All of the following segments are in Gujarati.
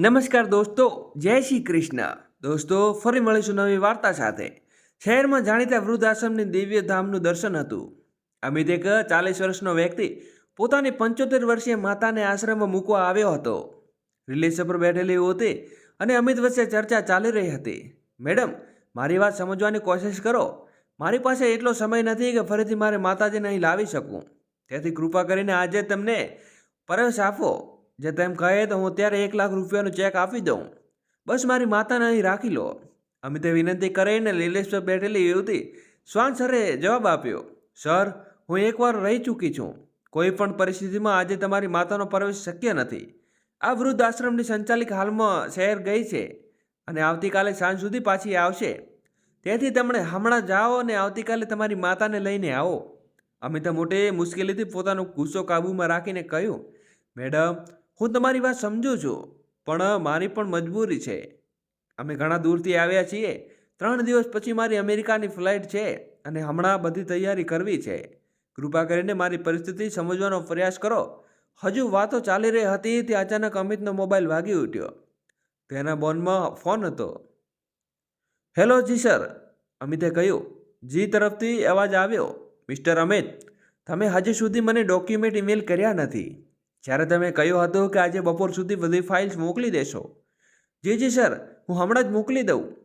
નમસ્કાર દોસ્તો, જય શ્રી કૃષ્ણ. દોસ્તો, ફરી મળીશું નવી વાર્તા સાથે. શહેરમાં જાણીતા વૃદ્ધ આશ્રમની દિવ્ય ધામનું દર્શન હતું. અમિત એક ચાલીસ વર્ષનો વ્યક્તિ પોતાની પંચોતેર વર્ષીય માતાને આશ્રમમાં મૂકવા આવ્યો હતો. રિલેશન પર બેઠેલી હતી અને અમિત વચ્ચે ચર્ચા ચાલી રહી હતી. મેડમ, મારી વાત સમજવાની કોશિશ કરો. મારી પાસે એટલો સમય નથી કે ફરીથી મારે માતાજીને અહીં લાવી શકું. તેથી કૃપા કરીને આજે તમને પ્રવેશ આપો. જે તેમ કહે તો હું ત્યારે એક લાખ રૂપિયાનો ચેક આપી દઉં. બસ મારી માતાને અહીં રાખી લો. અમિતે વિનંતી કરીને લીલેશ પર બેઠેલી યુવતી શ્વાન સરે જવાબ આપ્યો, સર, હું એકવાર રહી ચૂકી છું. કોઈ પણ પરિસ્થિતિમાં આજે તમારી માતાનો પ્રવેશ શક્ય નથી. આ વૃદ્ધ આશ્રમની સંચાલિક હાલમાં શહેર ગઈ છે અને આવતીકાલે સાંજ સુધી પાછી આવશે. તેથી તેમણે હમણાં જાઓ અને આવતીકાલે તમારી માતાને લઈને આવો. અમિતા મોટે મુશ્કેલીથી પોતાનો ગુસ્સો કાબૂમાં રાખીને કહ્યું, મેડમ હું તમારી વાત સમજુ છું, પણ મારી પણ મજબૂરી છે. અમે ઘણા દૂરથી આવ્યા છીએ. ત્રણ દિવસ પછી મારી અમેરિકાની ફ્લાઇટ છે અને હમણાં બધી તૈયારી કરવી છે. કૃપા કરીને મારી પરિસ્થિતિ સમજવાનો પ્રયાસ કરો. હજુ વાતો ચાલી રહી હતી તે અચાનક અમિતનો મોબાઈલ વાગી ઉઠ્યો. તેના બોનમાં ફોન હતો. હેલો જી સર, અમિતે કહ્યું. જી તરફથી અવાજ આવ્યો. મિસ્ટર અમિત, તમે હજી સુધી મને ડોક્યુમેન્ટ ઈમેલ કર્યા નથી. જ્યારે તમે કહ્યું હતું કે આજે બપોર સુધી બધી ફાઇલ્સ મોકલી દેશો. જી જી સર હું હમણાં જ મોકલી દઉં.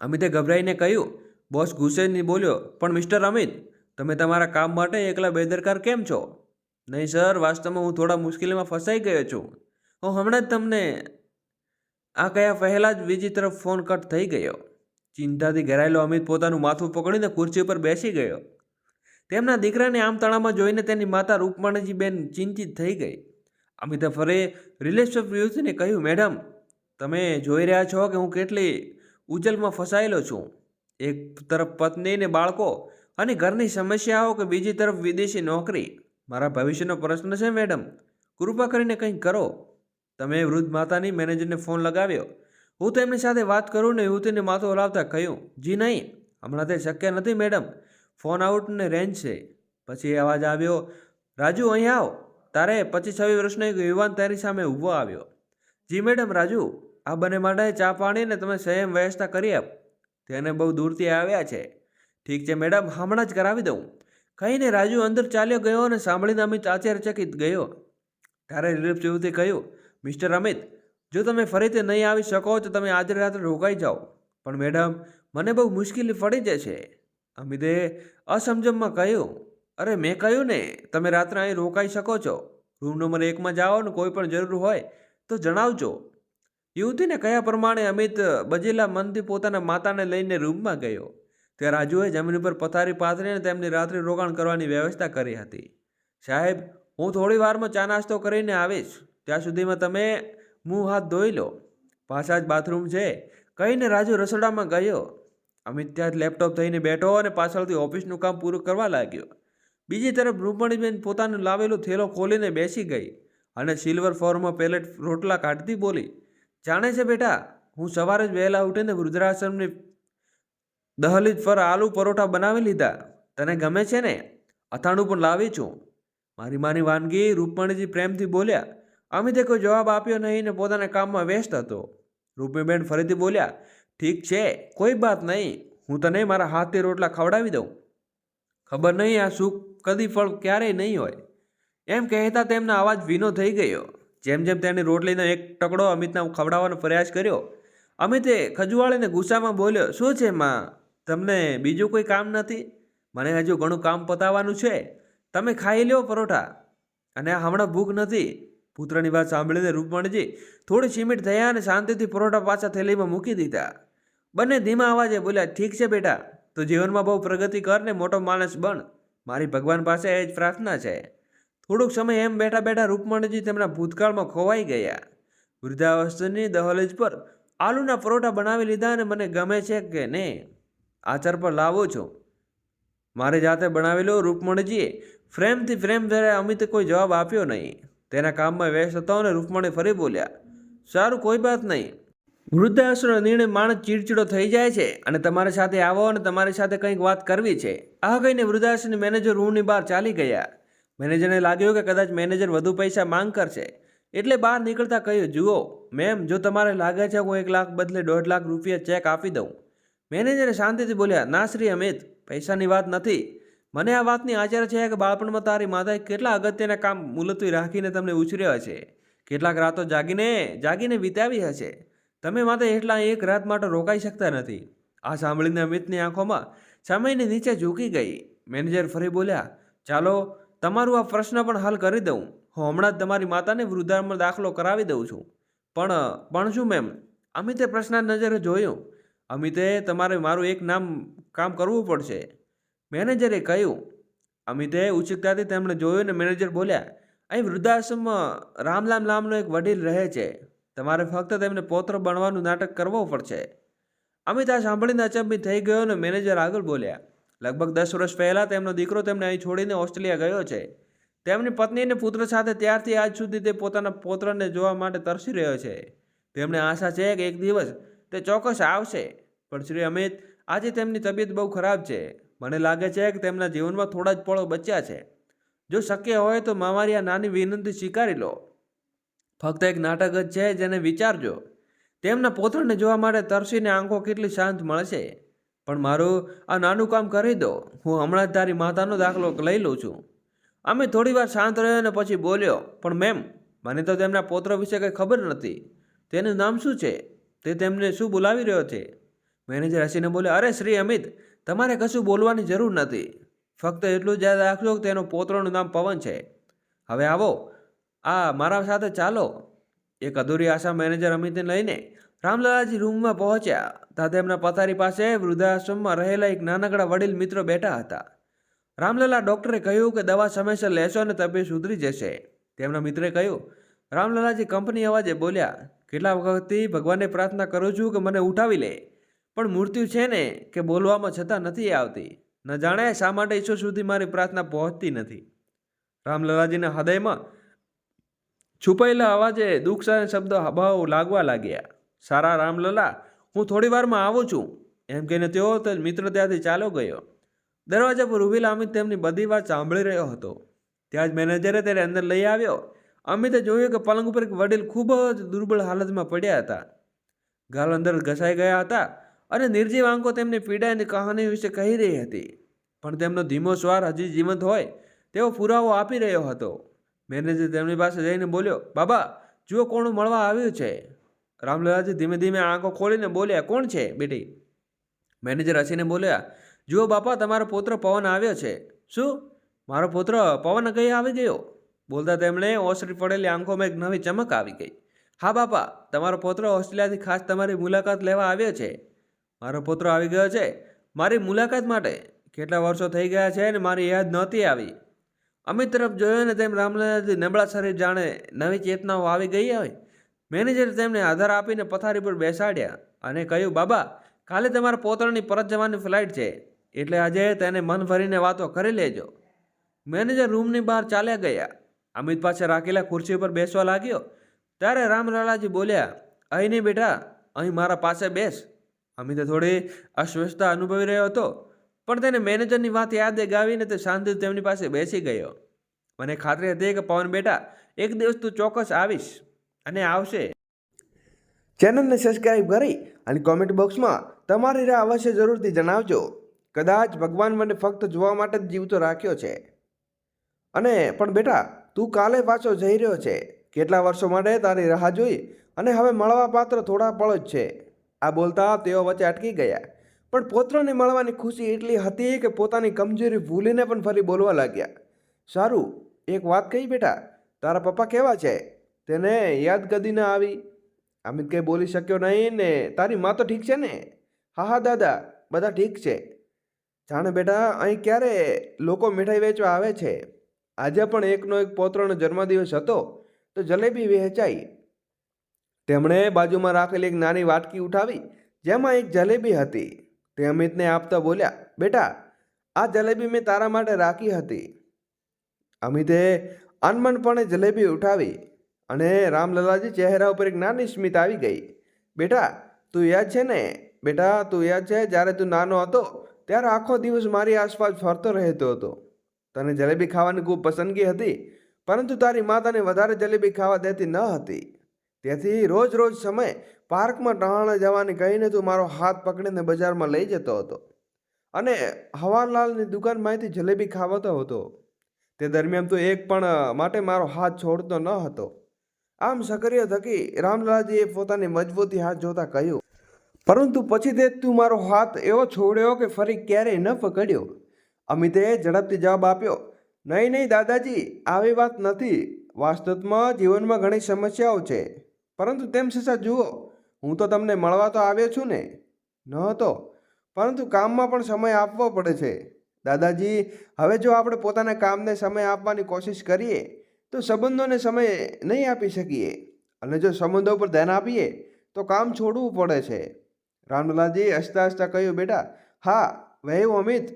અમિતે ગભરાઈને કહ્યું, બોસ ગુસ્સેની બોલ્યો, પણ મિસ્ટર અમિત, તમે તમારા કામ માટે એકલા બેદરકાર કેમ છો? નહીં સર વાસ્તવમાં હું થોડા મુશ્કેલીમાં ફસાઈ ગયો છું. હું હમણાં જ તમને આ કયા પહેલાં જ બીજી તરફ ફોન કટ થઈ ગયો. ચિંતાથી ઘેરાયેલો અમિત પોતાનું માથું પકડીને ખુરશી ઉપર બેસી ગયો. તેમના દીકરાને આમ તણામાં જોઈને તેની માતા રૂકમણીજી બેન ચિંતિત થઈ ગઈ. અમિતે ફરી રિલેશનશિપ યુવતીને કહ્યું, મેડમ, તમે જોઈ રહ્યા છો કે હું કેટલી ઉજલમાં ફસાયેલો છું. એક તરફ પત્ની ને બાળકો અને ઘરની સમસ્યાઓ કે બીજી તરફ વિદેશી નોકરી. મારા ભવિષ્યનો પ્રશ્ન છે, મેડમ. કૃપા કરીને કંઈક કરો. તમે વૃદ્ધ માતાની મેનેજરને ફોન લગાવ્યો. હું તેમની સાથે વાત કરું ને યુવતીને માથું હલાવતા કહ્યું, જી નહીં, હમણાં તે શક્ય નથી, મેડમ. ફોન આઉટ ને રેન્જ છે. પછી અવાજ આવ્યો, રાજુ, અહીં આવ. તારે પચીસ છવ્વીસ વર્ષનો એક યુવાન તારી સામે ઊભો આવ્યો. જી, મેડમ, રાજુ, આ બંને માટે ચા પાણી ને તમે સંયમ વ્યવસ્થા કરી આપ. તેને બહુ દૂરથી આવ્યા છે. ઠીક છે, મેડમ, હમણાં જ કરાવી દઉં. કહીને રાજુ, અંદર ચાલ્યો ગયો અને સાંભળીને અમિત આશ્ચર્યચકિત ગયો. ત્યારે રિલીફ યુવતી કહ્યું? મિસ્ટર અમિત, જો તમે ફરીથી નહીં આવી શકો તો તમે આજે રાત્રે રોકાઈ જાઓ. પણ મેડમ, મને બહુ મુશ્કેલી પડી જશે અમિતે અસમજમમાં કહ્યું, અરે, મેં કહ્યું ને, તમે રાત્રે અહીં રોકાઈ શકો છો. રૂમ નંબર એકમાં જાઓ ને કોઈ પણ જરૂર હોય તો જણાવજો. યુવતીને કયા પ્રમાણે અમિત બજેલા મનથી પોતાના માતાને લઈને રૂમમાં ગયો. ત્યાં રાજુએ જમીન ઉપર પથારી પાથરીને તેમની રાત્રે રોકાણ કરવાની વ્યવસ્થા કરી હતી. સાહેબ, હું થોડી વારમાં ચા નાસ્તો કરીને આવીશ. ત્યાં સુધીમાં તમે મું હાથ ધોઈ લો. પાછા જ બાથરૂમ છે. કહીને રાજુ રસોડામાં ગયો. અમિત ત્યાં લેપટોપ થઈને બેઠો અને પાછળથી ઓફિસનું કામ પૂરું કરવા લાગ્યો. બીજી તરફ રૂપમણીબેન પોતાનું લાવેલો થેલો ખોલીને બેસી ગઈ અને સિલ્વર ફોર્મમાં પેલેટ રોટલા કાઢતી બોલી, જાણે છે બેટા, હું સવારે જ વહેલા ઉઠીને વૃદ્ધાશ્રમની દહલીજ પર આલુ પરોઠા બનાવી લીધા. તને ગમે છે ને? અથાણું પણ લાવી છું. મારી માની વાનગી રૂપમણીજી પ્રેમથી બોલ્યા. અમિતે કોઈ જવાબ આપ્યો નહીં ને પોતાના કામમાં વ્યસ્ત હતો. રૂપમીબેન ફરીથી બોલ્યા ઠીક છે, કોઈ બાત નહીં. હું તને મારા હાથથી રોટલા ખવડાવી દઉં. ખબર નહીં આ સુખ કદી ફળ ક્યારેય નહીં હોય. એમ કહેતા તેમનો અવાજ વિનો થઈ ગયો. જેમ જેમ તેની રોટલીનો એક ટકડો અમિતના ખવડાવવાનો પ્રયાસ કર્યો, અમિતે ખજુવાળીને ગુસ્સામાં બોલ્યો, શું છે માં? તમને બીજું કોઈ કામ નથી? મને હજુ ઘણું કામ પતાવવાનું છે. તમે ખાઈ લ્યો પરોઠા. અને હમણાં ભૂખ નથી. પુત્રની વાત સાંભળીને રૂપમણજી થોડી સિમિટ થયા અને શાંતિથી પરોઠા પાછા થેલીમાં મૂકી દીધા. બંને ધીમા અવાજે બોલ્યા, ઠીક છે બેટા, તો જીવનમાં બહુ પ્રગતિ કર ને મોટો માણસ બન. મારી ભગવાન પાસે એ જ પ્રાર્થના છે. થોડુંક સમય એમ બેઠા બેઠા રૂપમણીજી તેમના ભૂતકાળમાં ખોવાઈ ગયા. વૃદ્ધાવસ્થાની દહલેજ પર આલુના પરોઠા બનાવી લીધા અને મને ગમે છે કે નહીં, આચાર પર લાવો છો. મારી જાતે બનાવેલો રૂપમણીજીએ ફ્રેમથી ફ્રેમ જ્યારે અમિતે કોઈ જવાબ આપ્યો નહીં. તેના કામમાં વ્યસ્ત હતો અને રૂપમણી ફરી બોલ્યા, સારું, કોઈ વાત નહીં. વૃદ્ધાશ્રમનો નિર્ણય માણસ ચીડચીડો થઈ જાય છે અને તમારી સાથે આવો અને તમારી સાથે કંઈક વાત કરવી છે. આ કહીને વૃદ્ધાશ્રમની મેનેજર રૂમની બહાર ચાલી ગયા. મેનેજરને લાગ્યું કે કદાચ મેનેજર વધુ પૈસા માંગ કરશે. એટલે બહાર નીકળતા કહ્યું, જુઓ, મેમ, જો તમારે લાગે છે હું એક લાખ બદલે દોઢ લાખ રૂપિયા ચેક આપી દઉં. મેનેજરે શાંતિથી બોલ્યા, ના શ્રી અમિત, પૈસાની વાત નથી. મને આ વાતની આચાર છે કે બાળપણમાં તારી માતાએ કેટલા અગત્યના કામ મુલતવી રાખીને તમને ઉછર્યા હશે કેટલાક રાતો જાગીને જાગીને વિતાવી હશે તમે માત્ર એટલા એક રાત માટે રોકાઈ શકતા નથી. આ સાંભળીને અમિતની આંખોમાં સમયની નીચે ઝૂકી ગઈ. મેનેજર ફરી બોલ્યા, ચાલો, તમારું આ પ્રશ્ન પણ હલ કરી દઉં. હું હમણાં જ તમારી માતાને વૃદ્ધામાં દાખલો કરાવી દઉં છું. પણ પણ શું મેમ? અમિતે પ્રશ્ન નજરે જોયું. અમિતે, તમારે મારું એક નામ કામ કરવું પડશે. મેનેજરે કહ્યું. અમિતે ઉત્સુકતાથી તેમણે જોયું ને મેનેજર બોલ્યા, અહીં વૃદ્ધાશ્રમમાં રામલામ નામનો એક વડીલ રહે છે. તમારે ફક્ત તેમને પોત્ર બનવાનું નાટક કરવું પડશે. અમિત આ સાંભળીને અચંબિત થઈ ગયો અને મેનેજર આગળ બોલ્યા, લગભગ દસ વર્ષ પહેલાં તેમનો દીકરો તેમને અહીં છોડીને ઓસ્ટ્રેલિયા ગયો છે. તેમની પત્ની અને પુત્ર સાથે ત્યારથી આજ સુધી તે પોતાના પોત્રને જોવા માટે તરસી રહ્યો છે. તેમને આશા છે કે એક દિવસ તે ચોક્કસ આવશે. પણ શ્રી અમિત, આજે તેમની તબિયત બહુ ખરાબ છે. મને લાગે છે કે તેમના જીવનમાં થોડા જ પળો બચ્યા છે. જો શક્ય હોય તો મામારી આ નાની વિનંતી સ્વીકારી લો. ફક્ત એક નાટક જ છે જેને વિચારજો. તેમના પૌત્રને જોવા માટે તરસીને આંખો કેટલી શાંત મળશે. પણ મારું આ નાનું કામ કરી દો. હું હમણાં જ તારી માતાનો દાખલો લઈ લઉં છું. અમે થોડી વાર શાંત રહ્યો અને પછી બોલ્યો, પણ મેમ, મને તો તેમના પોત્ર વિશે કંઈ ખબર નથી. તેનું નામ શું છે? તે તેમને શું બોલાવી રહ્યો છે? મેનેજર હસીને બોલ્યો અરે શ્રી અમિત, તમારે કશું બોલવાની જરૂર નથી. ફક્ત એટલું જ યાદ રાખજો કે તેનો પોત્રનું નામ પવન છે. હવે આવો આ મારા સાથે ચાલો. એક અધૂરી આશા મેનેજર અમિતને લઈને રામલાલાજી રૂમમાં પહોંચ્યા. ત્યાં તેમના પથારી પાસે વૃદ્ધાશ્રમમાં રહેલા એક નાનકડા વડીલ મિત્રો બેઠા હતા. રામલાલા ડૉક્ટરે કહ્યું કે દવા સમયસર લેશો અને તબિયત સુધરી જશે. તેમના મિત્રે કહ્યું, રામલાલાજી કંપની અવાજે બોલ્યા, કેટલા વખતથી ભગવાનને પ્રાર્થના કરું છું કે મને ઉઠાવી લે. પણ મૃત્યુ છે ને કે બોલવામાં છતાં નથી આવતી. ન જાણે શા માટે ઈશ્વર સુધી મારી પ્રાર્થના પહોંચતી નથી. રામલાલાજીના હૃદયમાં છુપાયેલા અવાજે દુઃખ શબ્દ ભાવ લાગવા લાગ્યા. સારા રામલલા, હું થોડી વારમાં આવું છું. એમ કહીને તેઓ તે મિત્ર ત્યાંથી ચાલો ગયો. દરવાજા પર ઊભેલા અમિત તેમની બધી વાત સાંભળી રહ્યો હતો. ત્યાં જ મેનેજરે તેને અંદર લઈ આવ્યો. અમિતે જોયું કે પલંગ ઉપર એક વડીલ ખૂબ જ દુર્બળ હાલતમાં પડ્યા હતા. ગાલ અંદર ઘસાઈ ગયા હતા અને નિર્જીવ આંકો તેમની પીડા અને કહાની વિશે કહી રહી હતી. પણ તેમનો ધીમો સ્વાર હજી જીવંત હોય તેવો પુરાવો આપી રહ્યો હતો. મેનેજર તેમની પાસે જઈને બોલ્યો, બાબા, જુઓ કોણ મળવા આવ્યું છે. રામલાલાજી ધીમે ધીમે આંખો ખોલીને બોલ્યા, કોણ છે, બેટી? મેનેજર હસીને બોલ્યા, જુઓ બાપા, તમારો પુત્ર પવન આવ્યો છે. શું? મારો પુત્ર પવન કઈ આવી ગયો? બોલતા તેમણે ઓસરી પડેલી આંખોમાં એક નવી ચમક આવી ગઈ. હા, બાપા, તમારો પુત્ર ઓસ્ટ્રેલિયાથી ખાસ તમારી મુલાકાત લેવા આવ્યો છે. મારો પુત્ર આવી ગયો છે? મારી મુલાકાત માટે? કેટલા વર્ષો થઈ ગયા છે અને મારી યાદ નહોતી આવી. અમિત તરફ જોયો ને તેમ રામલાલજી નબળા શરીર જાણે નવી ચેતનાઓ આવી ગઈ હોય. મેનેજરે તેમને આધાર આપીને પથારી પર બેસાડ્યા અને કહ્યું, બાબા, કાલે તમારા પોતરની પરત જવાની ફ્લાઇટ છે, એટલે આજે તેને મન ભરીને વાતો કરી લેજો. મેનેજર રૂમની બહાર ચાલ્યા ગયા. અમિત પાસે રાખેલા ખુરશી પર બેસવા લાગ્યો. ત્યારે રામલાલાજી બોલ્યા, અહીં નહીં બેટા, અહીં મારા પાસે બેસ. અમિતે થોડી અસ્વસ્થતા અનુભવી રહ્યો હતો. પણ તેને મેનેજરની વાત યાદ ગાવીને તે શાંતિથી તેમની પાસે બેસી ગયો. મને ખાતરી હતી કે પવન બેટા, એક દિવસ તું ચોક્કસ આવીશ અને આવશે. ચેનલને સબસ્ક્રાઈબ કરી અને કોમેન્ટ બોક્સમાં તમારી રાહ અવશ્ય જરૂરથી જણાવજો. કદાચ ભગવાન મને ફક્ત જોવા માટે જ જીવતો રાખ્યો છે. અને પણ બેટા, તું કાલે પાછો જઈ રહ્યો છે. કેટલા વર્ષો માટે તારી રાહ જોઈ અને હવે મળવા પાત્ર થોડા પળ જ છે. આ બોલતા તેઓ વચ્ચે અટકી ગયા. પણ પોત્રને મળવાની ખુશી એટલી હતી કે પોતાની કમજોરી ભૂલીને પણ ફરી બોલવા લાગ્યા. સારું, એક વાત કહી બેટા, તારા પપ્પા કેવા છે? તેને યાદ કદી ના આવી. અમિત કંઈ બોલી શક્યો નહીં ને તારી મા તો ઠીક છે ને? હા હા, દાદા, બધા ઠીક છે. જાણે બેટા, અહીં ક્યારે લોકો મીઠાઈ વેચવા આવે છે? આજે પણ એકનો એક પોત્રનો જન્મદિવસ હતો, તો જલેબી વહેંચાઈ. તેમણે બાજુમાં રાખેલી એક નાની વાટકી ઉઠાવી, જેમાં એક જલેબી હતી. તે અમિતને આપતા બોલ્યા, બેટા, આ જલેબી મેં તારા માટે રાખી હતી. અમિતે અનમનપણે જલેબી ઉઠાવી અને રામલલાજી ચહેરા ઉપર એક નાની સ્મિત આવી ગઈ. બેટા, તું યાદ છે ને? બેટા, તું યાદ છે? જ્યારે તું નાનો હતો, ત્યારે આખો દિવસ મારી આસપાસ ફરતો રહેતો હતો. તને જલેબી ખાવાની ખૂબ પસંદગી હતી, પરંતુ તારી મા તને વધારે જલેબી ખાવા દેતી ન હતી. તેથી રોજ રોજ સમય પાર્કમાં ટહાણે જવાની કહીને તું મારો હાથ પકડીને બજારમાં લઈ જતો હતો. અને હવારલાલની દુકાનમાંથી જલેબી ખાવાતો હતો. તે દરમિયાન તું એક પણ માટે મારો હાથ છોડતો ન હતો. આમ સક્રિય થકી રામલાલજીએ પોતાની મજબૂતી હાથ જોતા કહ્યું, પરંતુ પછી તે તું મારો હાથ એવો છોડ્યો કે ફરી ક્યારેય ન પકડ્યો. અમિતે ઝડપથી જવાબ આપ્યો, નહીં નહીં, દાદાજી, આવી વાત નથી. વાસ્તવમાં જીવનમાં ઘણી સમસ્યાઓ છે. પરંતુ તેમ છતાં જુઓ, હું તો તમને મળવા તો આવ્યો છું ને? ન હતો. પરંતુ કામમાં પણ સમય આપવો પડે છે. દાદાજી, હવે જો આપણે પોતાના કામને સમય આપવાની કોશિશ કરીએ, તો સંબંધોને સમય નહીં આપી શકીએ. અને જો સંબંધો પર ધ્યાન આપીએ, તો કામ છોડવું પડે છે. રામલાલજી હસતા હસતા કહ્યું, બેટા, હા વહેવું અમિત,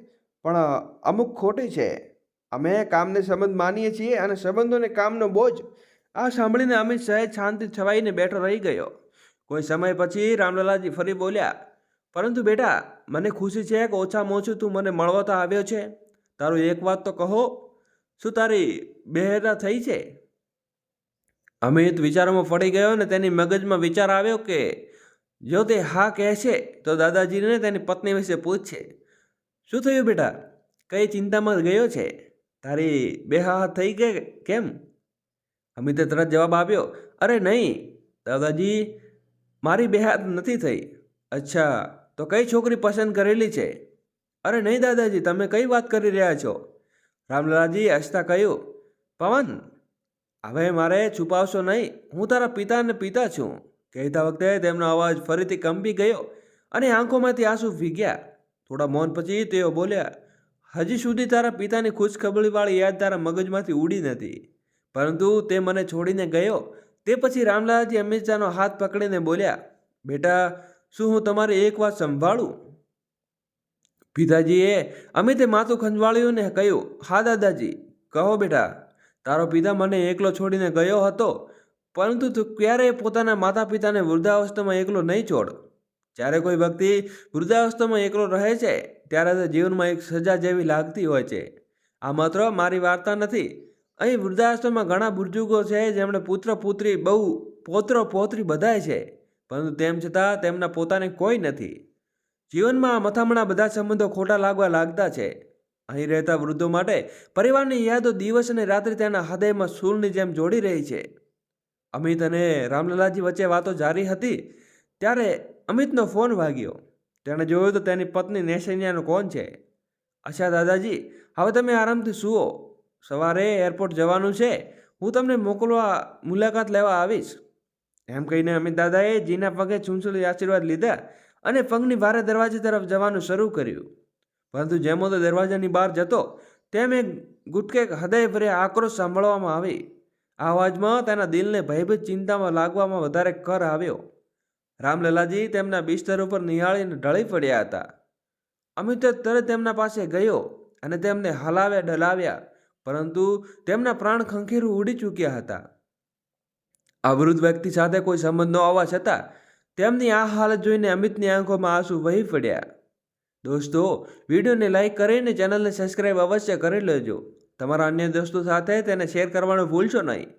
પણ અમુક ખોટી છે. અમે કામને સંબંધ માનીએ છીએ અને સંબંધોને કામનો બોજ આ સાંભળીને અમિત સહેજ શાંતિ છવાઈને બેઠો રહી ગયો. કોઈ સમય પછી રામલાલાજી ફરી બોલ્યા, પરંતુ બેટા, મને ખુશી છે કે ઓછામાં ઓછું તું મને મળવા તો આવ્યો છે. તારું એક વાત તો કહો, શું તારી બેહેરા થઈ છે? અમિત વિચારોમાં ફળી ગયો ને તેની મગજમાં વિચાર આવ્યો કે, જો તે હા કહેશે તો દાદાજીને તેની પત્ની વિશે પૂછશે શું થયું બેટા? કઈ ચિંતામાં ગયો છે? તારી બેહા થઈ ગઈ કેમ? અમિતે તરત જવાબ આપ્યો, અરે નહીં, દાદાજી, મારી બે હાથ નથી થઈ. અચ્છા, તો કઈ છોકરી પસંદ કરેલી છે? અરે નહીં, દાદાજી, તમે કઈ વાત કરી રહ્યા છો? રામલાલાજી હસતા કહ્યું, પવન, હવે મારે છુપાવશો નહીં, હું તારા પિતાને પિતા છું. કહેતા વખતે તેમનો અવાજ ફરીથી કંપી ગયો અને આંખોમાંથી આંસુ ભીગ્યા થોડા મૌન પછી તેઓ બોલ્યા, હજી સુધી તારા પિતાની ખુશખબરીવાળી યાદ તારા મગજમાંથી ઉડી નથી. પરંતુ તે મને છોડીને ગયો. તે પછી રામલાલજી અમિતશાહનો હાથ પકડીને બોલ્યા, બેટા, શું હું તમારી એક વાત સંભાળું? પિતાજીએ અમિતે માથું ખંજવાળ્યું ને કહ્યું, હા, દાદાજી, કહો બેટા, તારો પિતા મને એકલો છોડીને ગયો હતો, પરંતુ તું ક્યારેય પોતાના માતા પિતાને વૃદ્ધાવસ્થામાં એકલો નહીં છોડ. જ્યારે કોઈ વ્યક્તિ વૃદ્ધાવસ્થામાં એકલો રહે છે, ત્યારે તે જીવનમાં એક સજા જેવી લાગતી હોય છે. આ માત્ર મારી વાર્તા નથી અહીં વૃદ્ધાશ્રમમાં ઘણા બુર્જુગો છે, જેમણે પુત્ર, પુત્રી બહુ પોત્રો, પોત્રી બધાય છે, પરંતુ તેમ છતાં તેમના પોતાને કોઈ નથી. જીવનમાં આ મથામણા બધા સંબંધો ખોટા લાગવા લાગતા છે. અહીં રહેતા વૃદ્ધો માટે પરિવારની યાદો દિવસ અને રાત્રે તેના હૃદયમાં સૂરની જેમ જોડી રહી છે. અમિત અને રામલાલાજી વચ્ચે વાતો જારી હતી, ત્યારે અમિતનો ફોન વાગ્યો. તેણે જોયું તો તેની પત્ની નેસૈયાનો કોણ છે? અચ્છા દાદાજી, હવે તમે આરામથી સુવો. સવારે એરપોર્ટ જવાનું છે, હું તમને મોકલવા મુલાકાત લેવા આવીશ. એમ કહીને અમિત દાદાએ જીના પગે છૂંછુલી આશીર્વાદ લીધા અને પગની ભારે દરવાજે તરફ જવાનું શરૂ કર્યું. પરંતુ જેમ તો દરવાજાની બહાર જતો, તેમ એક ગુટકે હૃદય ભર્યા આક્રોશ સાંભળવામાં આવી. આ અવાજમાં તેના દિલને ભયભીત ચિંતામાં લાગવામાં વધારે કર આવ્યો. રામલલાજી તેમના બિસ્તર ઉપર નિહાળીને ઢળી પડ્યા હતા. અમિત તરત તેમના પાસે ગયો અને તેમને હલાવ્યા ડલાવ્યા પરંતુ તેમના પ્રાણ ખંખેરું ઉડી ચૂક્યા હતા. આ વૃદ્ધ વ્યક્તિ સાથે કોઈ સંબંધ ન હોવા છતાં તેમની આ હાલત જોઈને અમિતની આંખોમાં આંસુ વહી પડ્યા. દોસ્તો, વિડીયોને લાઈક કરીને ચેનલને સબસ્ક્રાઈબ અવશ્ય કરી લેજો. તમારા અન્ય દોસ્તો સાથે તેને શેર કરવાનું ભૂલશો નહીં.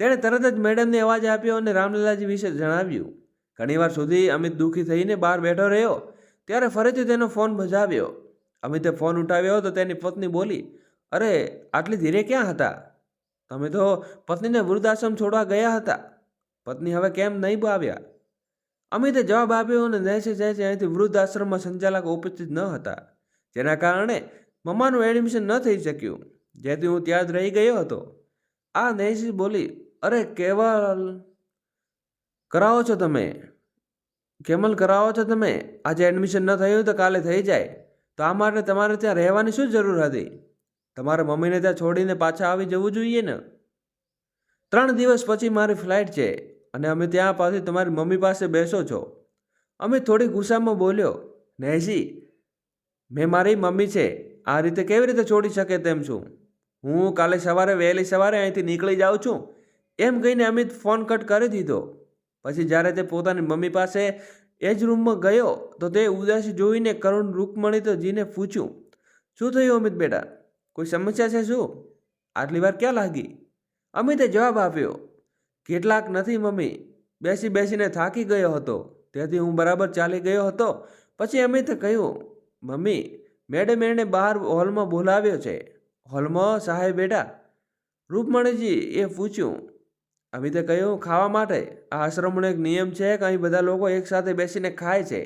તેણે તરત જ મેડમને અવાજ આપ્યો અને રામલીલાજી વિશે જણાવ્યું. ઘણીવાર સુધી અમિત દુઃખી થઈને બહાર બેઠો રહ્યો, ત્યારે ફરીથી તેનો ફોન બજાવ્યો અમિતે ફોન ઉઠાવ્યો તો તેની પત્ની બોલી અરે, આટલી ધીરે ક્યાં હતા? તમે તો પત્નીને વૃદ્ધાશ્રમ છોડવા ગયા હતા. પત્ની હવે કેમ નહીં આવ્યા? અમિતે જવાબ આપ્યો અને જૈસે જૈસે અહીંથી વૃદ્ધાશ્રમમાં સંચાલક ઉપસ્થિત ન હતા. જેના કારણે મમ્માનું એડમિશન ન થઈ શક્યું. જેથી હું ત્યાં જ રહી ગયો હતો. આ નૈશી બોલી, અરે, કેવલ કરાવો છો તમે? કેમલ કરાવો છો તમે? આજે એડમિશન ન થયું તો કાલે થઈ જાય. તો આ માટે તમારે ત્યાં રહેવાની શું જરૂર હતી? તમારે મમ્મીને ત્યાં છોડીને પાછા આવી જવું જોઈએ ને? ત્રણ દિવસ પછી મારી ફ્લાઇટ છે અને અમે ત્યાં પાછી તમારી મમ્મી પાસે બેસો છો. અમે થોડી ગુસ્સામાં બોલ્યો, નેસી, મેં મારી મમ્મી છે, આ રીતે કેવી રીતે છોડી શકે તેમ છું? હું કાલે સવારે વહેલી સવારે અહીંથી નીકળી જાઉં છું. એમ કહીને અમિત ફોન કટ કરી દીધો. પછી જ્યારે તે પોતાની મમ્મી પાસે એ જ રૂમમાં ગયો તો તે ઉદાસી જોઈને કરુણ રૂકમણી તો જીને પૂછ્યું, શું થયું અમિત બેટા? કોઈ સમસ્યા છે શું? આટલી વાર ક્યાં લાગી? અમિતે જવાબ આપ્યો, કેટલાક નથી, મમ્મી. બેસી બેસીને થાકી ગયો હતો. તેથી હું બરાબર ચાલી ગયો હતો. પછી અમિતે કહ્યું, મમ્મી, મેડમ એણે બહાર હોલમાં બોલાવ્યો છે. હોલમાં? સાહેબ, બેટા? રૂપમણીજી એ પૂછ્યું, અમિતે કહ્યું, ખાવા માટે? આ આશ્રમનો એક નિયમ છે કે અહીં બધા લોકો એકસાથે બેસીને ખાય છે.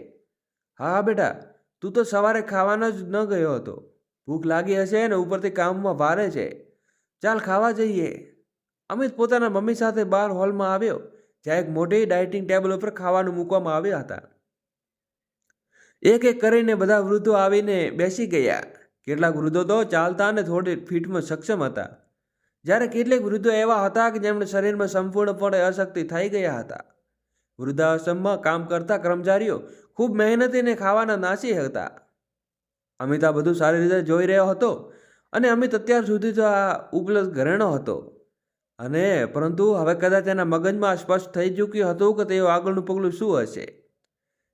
હા, બેટા. તું તો સવારે ખાવાનો જ ન ગયો હતો. ભૂખ લાગી હશે ને ઉપરથી કામમાં ભારે છે. ચાલ ખાવા જઈએ. અમિત પોતાના મમ્મી સાથે બહાર હોલમાં આવ્યો, જ્યાં એક મોટી ડાઇટિંગ ટેબલ ઉપર ખાવાનું મૂકવામાં આવ્યા હતા. એક એક કરીને બધા વૃદ્ધો આવીને બેસી ગયા. કેટલાક વૃદ્ધો તો ચાલતા અને થોડી ફીટમાં સક્ષમ હતા. જ્યારે કેટલીક વૃદ્ધો એવા હતા કે જેમણે શરીરમાં સંપૂર્ણપણે અશક્તિ થઈ ગયા હતા. વૃદ્ધાશ્રમમાં કામ કરતા કર્મચારીઓ ખૂબ મહેનતીને ખાવાના નાસી હતા. અમિત આ બધું સારી રીતે જોઈ રહ્યો હતો અને અમિત અત્યાર સુધી તો આ ઉપલબ્ધ ઘરેણો હતો. અને પરંતુ હવે કદાચ એના મગજમાં સ્પષ્ટ થઈ ચૂક્યું હતું કે તેઓ આગળનું પગલું શું હશે.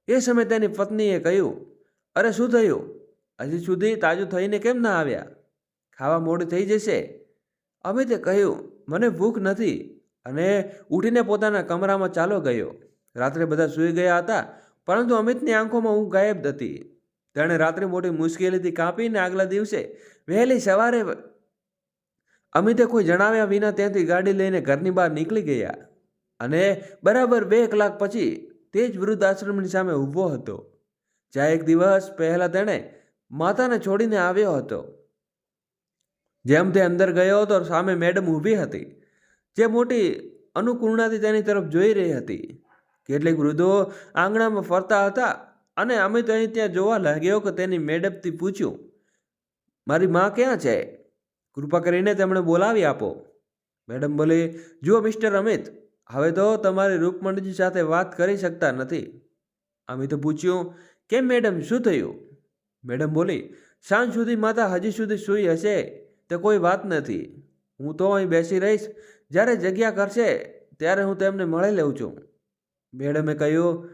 એ સમયે તેની પત્નીએ કહ્યું, અરે, શું થયું? હજી સુધી તાજું થઈને કેમ ના આવ્યા? ખાવા મોડું થઈ જશે. અમિતે કહ્યું, મને ભૂખ નથી. અને ઉઠીને પોતાના કમરામાં ચાલો ગયો. રાત્રે બધા સૂઈ ગયા હતા, પરંતુ અમિતની આંખોમાં હું ગાયબ હતી. તેણે રાત્રે મોટી મુશ્કેલીથી કાપીને આગલા દિવસે વહેલી સવારે અમિતે કોઈ જણાવ્યા વિના ત્યાંથી ગાડી લઈને ઘરની બહાર નીકળી ગયા અને બરાબર બે કલાક પછી તે જ વૃદ્ધ આશ્રમની સામે ઊભો હતો. જ્યાં એક દિવસ પહેલાં તેણે માતાને છોડીને આવ્યો હતો. જેમ તે અંદર ગયો હતો, સામે મેડમ ઊભી હતી, જે મોટી અનુકૂળનાથી તેની તરફ જોઈ રહી હતી. કેટલીક વૃદ્ધો આંગણામાં ફરતા હતા અને અમિત અહીં ત્યાં જોવા લાગ્યો કે તેની મેડમથી પૂછ્યું, મારી માં ક્યાં છે? કૃપા કરીને તેમણે બોલાવી આપો. મેડમ બોલી, જુઓ મિસ્ટર અમિત, હવે તો તમારી રૂપમણીજી સાથે વાત કરી શકતા નથી. અમિતે પૂછ્યું, કેમ મેડમ, શું થયું? મેડમ બોલી, સાંજ સુધી માતા હજી સુધી સૂઈ હશે, તે કોઈ વાત નથી. હું તો અહીં બેસી રહીશ. જ્યારે જગ્યા કરશે, ત્યારે હું તેમને મળી લઉં છું. મેડમે કહ્યું,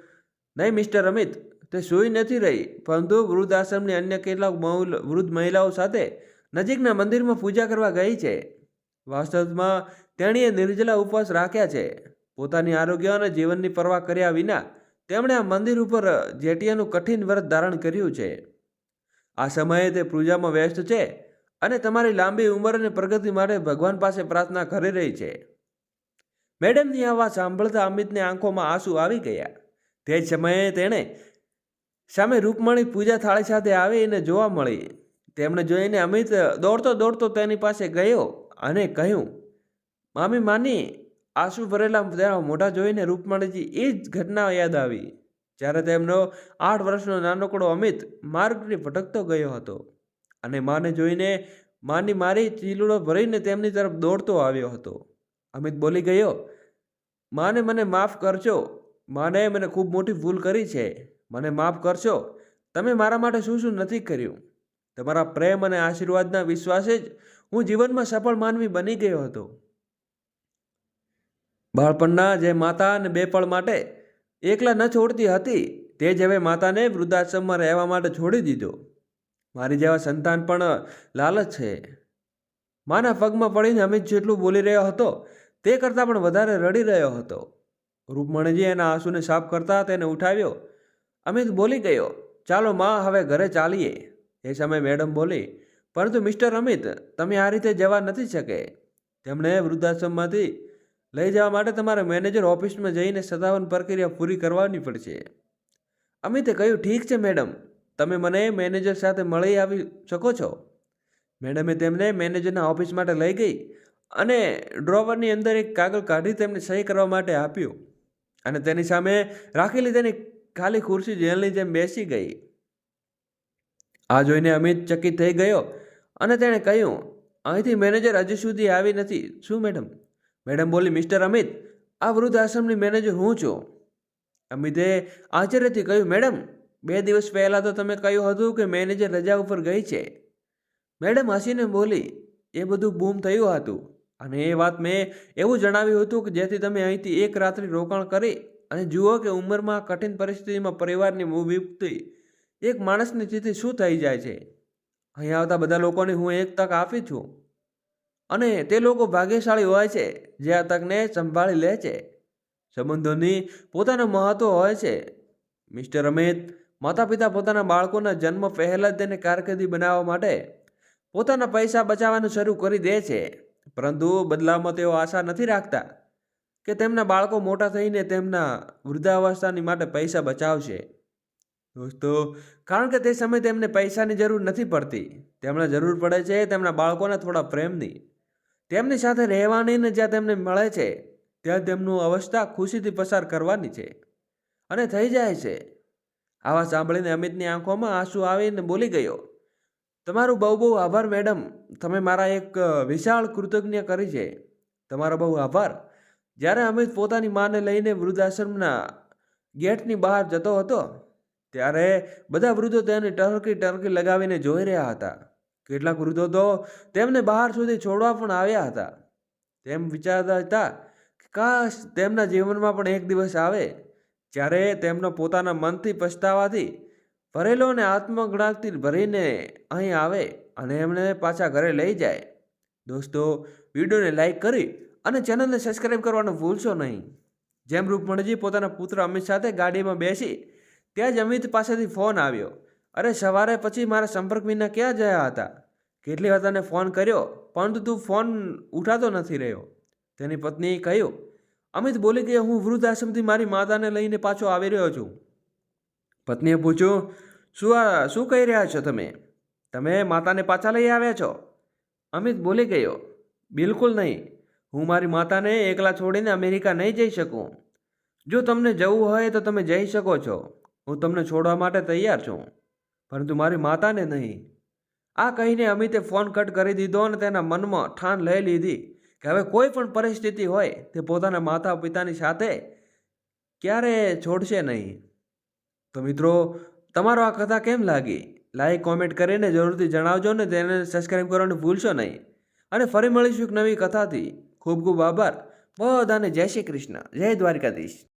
નહીં, મિસ્ટર અમિત તે સૂઈ નથી રહી, પરંતુ વૃદ્ધ આશ્રમની અન્ય કેટલાક વૃદ્ધ મહિલાઓ સાથે નજીકના મંદિરમાં પૂજા કરવા ગઈ છે. વાસ્તવમાં તેણીએ નિર્જલા ઉપવાસ રાખ્યા છે. પોતાની આરોગ્ય અને જીવનની પરવા કર્યા વિના તેમણે આ મંદિર ઉપર જેટિયાનું કઠિન વ્રત ધારણ કર્યું છે. આ સમયે તે પૂજામાં વ્યસ્ત છે અને તમારી લાંબી ઉંમર અને પ્રગતિ માટે ભગવાન પાસે પ્રાર્થના કરી રહી છે. મેડમની આ વાત સાંભળતા અમિતને આંખોમાં આંસુ આવી ગયા. તે જ સમયે તેણે સામે રૂપમણી પૂજા થાળી સાથે આવી એને જોવા મળી. તેમણે જોઈને અમિત દોડતો દોડતો તેની પાસે ગયો અને કહ્યું, મામી, માની, આંસુ ભરેલા તેના મોઢા જોઈને રૂપમણીજી એ જ ઘટના યાદ આવી. જ્યારે તેમનો આઠ વર્ષનો નાનકડો અમિત માર્ગને ભટકતો ગયો હતો અને માને જોઈને, માની, મારી ચીલુડો ભરીને તેમની તરફ દોડતો આવ્યો હતો. અમિત બોલી ગયો, માને, મને માફ કરજો. માને મને ખૂબ મોટી ભૂલ કરી છે. મને માફ કરશો. તમે મારા માટે શું શું નથી કર્યું? તમારા પ્રેમ અને આશીર્વાદના વિશ્વાસે જ હું જીવનમાં સફળ માનવી બની ગયો હતો. બાળપણના જે માતા અને બે પળ માટે એકલા ન છોડતી હતી, તે જ હવે માતાને વૃદ્ધાશ્રમમાં રહેવા માટે છોડી દીધો. મારી જેવા સંતાન પણ લાલચ છે. માના પગમાં પડીને અમિત જેટલું બોલી રહ્યો હતો, તે કરતાં પણ વધારે રડી રહ્યો હતો. રૂપમણીજી એના આંસુને સાફ કરતા તેને ઉઠાવ્યો. અમિત બોલી ગયો, ચાલો માં, હવે ઘરે ચાલીએ. એ સમયે મેડમ બોલી, પરંતુ મિસ્ટર અમિત, તમે આ રીતે જવા નથી શકે. તેમણે વૃદ્ધાશ્રમમાંથી લઈ જવા માટે તમારે મેનેજર ઓફિસમાં જઈને સત્તાવન પ્રક્રિયા પૂરી કરવાની પડશે. અમિતે કહ્યું, ઠીક છે મેડમ, તમે મને મેનેજર સાથે મળી આવી શકો છો. મેડમે તેમને મેનેજરના ઓફિસ માટે લઈ ગઈ અને ડ્રોવરની અંદર એક કાગળ કાઢી તેમને સહી કરવા માટે આપ્યું અને તેની સામે રાખેલી તેની ખાલી ખુરશી જેલની જેમ બેસી ગઈ. આ જોઈને અમિત ચકિત થઈ ગયો અને તેણે કહ્યું, અહીંથી મેનેજર હજી સુધી આવી નથી. શું મેડમ? મેડમ બોલી, મિસ્ટર અમિત, આ વૃદ્ધ આશ્રમની મેનેજર હું છું. અમિતે આશ્ચર્યથી કહ્યું, મેડમ, બે દિવસ પહેલાં તો તમે કહ્યું હતું કે મેનેજર રજા ઉપર ગઈ છે. મેડમ હસીને બોલી, એ બધું બૂમ થયું હતું. અને એ વાત મેં એવું જણાવ્યું હતું કે જેથી તમે અહીંથી એક રાત્રિ રોકાણ કરી અને જુઓ કે ઉંમરમાં કઠિન પરિસ્થિતિમાં પરિવારની મુક્તિ એક માણસની સ્થિતિ શું થઈ જાય છે? અહીં આવતા બધા લોકોને હું એક તક આપી છું. અને તે લોકો ભાગ્યશાળી હોય છે, જે આ તકને સંભાળી લે છે. સંબંધોની પોતાનું મહત્વ હોય છે. મિસ્ટર અમિત માતા પિતા પોતાના બાળકોના જન્મ પહેલાં જ તેને કારકિર્દી બનાવવા માટે પોતાના પૈસા બચાવવાનું શરૂ કરી દે છે. પરંતુ બદલાવમાં તેઓ આશા નથી રાખતા. કે તેમના બાળકો મોટા થઈને તેમના વૃદ્ધાવસ્થાની માટે પૈસા બચાવશે. દોસ્તો, કારણ કે તે સમયે તેમને પૈસાની જરૂર નથી પડતી. તેમને જરૂર પડે છે તેમના બાળકોને થોડા પ્રેમની. તેમની સાથે રહેવાની ને જ્યાં તેમને મળે છે, ત્યાં તેમનું અવસ્થા ખુશીથી પસાર કરવાની છે. અને થઈ જાય છે. આવા સાંભળીને અમિતની આંખોમાં આંસુ આવીને બોલી ગયો, તમારું બહુ બહુ આભાર, મેડમ. તમે મારા એક વિશાળ કૃતજ્ઞ કરી છે. તમારો બહુ આભાર. જ્યારે અમિત પોતાની માને લઈને વૃદ્ધાશ્રમના ગેટની બહાર જતો હતો, ત્યારે બધા વૃદ્ધો તેને ટરકી ટરકી લગાવીને જોઈ રહ્યા હતા. કેટલાક વૃદ્ધો તો તેમને બહાર સુધી છોડવા પણ આવ્યા હતા. તેમ વિચારતા હતા કે કાશ તેમના જીવનમાં પણ એક દિવસ આવે, જ્યારે તેમનો પોતાના મનથી પછતાવાથી ભરેલો અને આત્મગણાથી ભરીને અહીં આવે અને એમને પાછા ઘરે લઈ જાય. દોસ્તો, વિડીયોને લાઈક કરી અને ચેનલને સબસ્ક્રાઈબ કરવાનું ભૂલશો નહીં. જેમ રૂપમણીજી પોતાના પુત્ર અમિત સાથે ગાડીમાં બેસી, ત્યાં જ અમિત પાસેથી ફોન આવ્યો. અરે, સવારે પછી મારા સંપર્ક વિના ક્યાં ગયા હતા? કેટલી વાર તને ફોન કર્યો, પરંતુ તું ફોન ઉઠાતો નથી રહ્યો. તેની પત્નીએ કહ્યું, અમિત બોલી કે હું વૃદ્ધ આશ્રમથી મારી માતાને લઈને પાછો આવી રહ્યો છું. પત્નીએ પૂછ્યું, શું શું કહી રહ્યા છો તમે? તમે માતાને પાછા લઈ આવ્યા છો? અમિત બોલી ગયો, બિલકુલ નહીં. હું મારી માતાને એકલા છોડીને અમેરિકા નહીં જઈ શકું. જો તમને જવું હોય તો તમે જઈ શકો છો. હું તમને છોડવા માટે તૈયાર છું. પરંતુ મારી માતાને નહીં. આ કહીને અમિતે ફોન કટ કરી દીધો અને તેના મનમાં ઠાન લઈ લીધી કે હવે કોઈ પણ પરિસ્થિતિ હોય તે પોતાના માતા પિતાની સાથે ક્યારે છોડશે નહીં. તો મિત્રો, તમારો આ કથા કેમ લાગી? લાઈક કોમેન્ટ કરીને જરૂરથી જણાવજો ને તેને સબસ્ક્રાઈબ કરવાનું ભૂલશો નહીં. અને ફરી મળીશું એક નવી કથાથી. ખૂબ ખૂબ આભાર. બધાને જય શ્રી કૃષ્ણ. જય દ્વારકાધીશ.